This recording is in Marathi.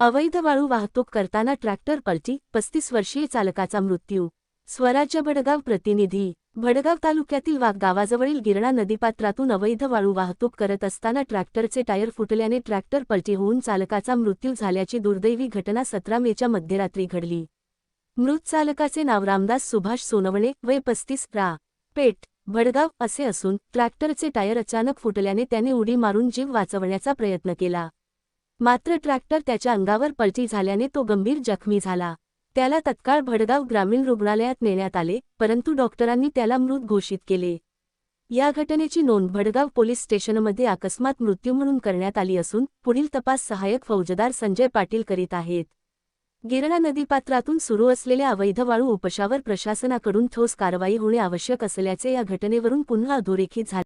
अवैध वाळू वाहतूक करताना ट्रॅक्टर पलटी पस्तीस वर्षीय चालकाचा मृत्यू. स्वराज्य भडगाव प्रतिनिधी. भडगाव तालुक्यातील वाघ गावाजवळील गिरणा नदीपात्रातून अवैध वाळू वाहतूक करत असताना ट्रॅक्टरचे टायर फुटल्याने ट्रॅक्टर पलटी होऊन चालकाचा मृत्यू झाल्याची दुर्दैवी घटना सतरा मेच्या मध्यरात्री घडली. मृत चालकाचे नाव रामदास सुभाष सोनवणे वय पस्तीस रा. पेट भडगाव असे असून ट्रॅक्टरचे टायर अचानक फुटल्याने त्याने उडी मारून जीव वाचवण्याचा प्रयत्न केला. मात्र ट्रॅक्टर त्याच्या अंगावर पलटी झाल्याने तो गंभीर जखमी झाला. त्याला तत्काळ भडगाव ग्रामीण रुग्णालयात नेण्यात आले परंतु डॉक्टरांनी त्याला मृत घोषित केले. या घटनेची नोंद भडगाव पोलीस स्टेशनमध्ये अकस्मात मृत्यू म्हणून करण्यात आली असून पुढील तपास सहाय्यक फौजदार संजय पाटील करीत आहेत. गिरणा नदीपात्रातून सुरू असलेल्या अवैध वाळू उपशावर प्रशासनाकडून ठोस कारवाई होणे आवश्यक असल्याचे या घटनेवरून पुन्हा अधोरेखित झाले